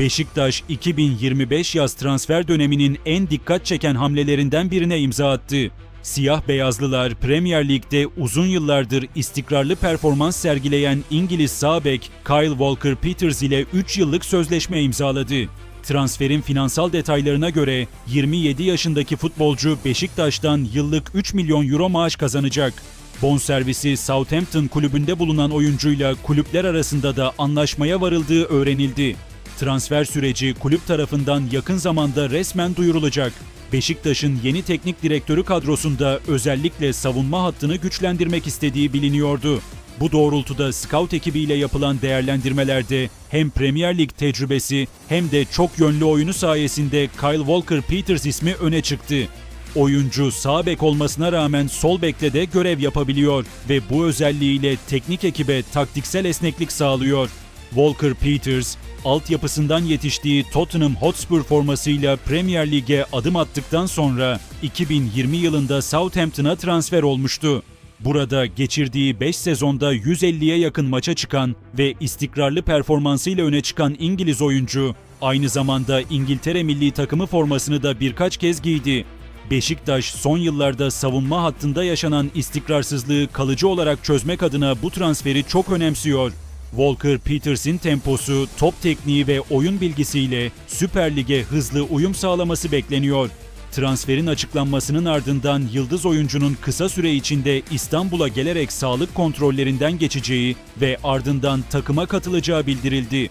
Beşiktaş 2025 yaz transfer döneminin en dikkat çeken hamlelerinden birine imza attı. Siyah beyazlılar Premier Lig'de uzun yıllardır istikrarlı performans sergileyen İngiliz sağ bek Kyle Walker-Peters ile 3 yıllık sözleşme imzaladı. Transferin finansal detaylarına göre 27 yaşındaki futbolcu Beşiktaş'tan yıllık 3 milyon euro maaş kazanacak. Bonservisi Southampton kulübünde bulunan oyuncuyla kulüpler arasında da anlaşmaya varıldığı öğrenildi. Transfer süreci kulüp tarafından yakın zamanda resmen duyurulacak. Beşiktaş'ın yeni teknik direktörü kadrosunda özellikle savunma hattını güçlendirmek istediği biliniyordu. Bu doğrultuda scout ekibiyle yapılan değerlendirmelerde hem Premier Lig tecrübesi hem de çok yönlü oyunu sayesinde Kyle Walker-Peters ismi öne çıktı. Oyuncu sağ bek olmasına rağmen sol bekte de görev yapabiliyor ve bu özelliğiyle teknik ekibe taktiksel esneklik sağlıyor. Walker Peters, altyapısından yetiştiği Tottenham Hotspur formasıyla Premier Lig'e adım attıktan sonra 2020 yılında Southampton'a transfer olmuştu. Burada geçirdiği 5 sezonda 150'ye yakın maça çıkan ve istikrarlı performansıyla öne çıkan İngiliz oyuncu, aynı zamanda İngiltere milli takımı formasını da birkaç kez giydi. Beşiktaş son yıllarda savunma hattında yaşanan istikrarsızlığı kalıcı olarak çözmek adına bu transferi çok önemsiyor. Walker Peters'in temposu, top tekniği ve oyun bilgisiyle Süper Lig'e hızlı uyum sağlaması bekleniyor. Transferin açıklanmasının ardından yıldız oyuncunun kısa süre içinde İstanbul'a gelerek sağlık kontrollerinden geçeceği ve ardından takıma katılacağı bildirildi.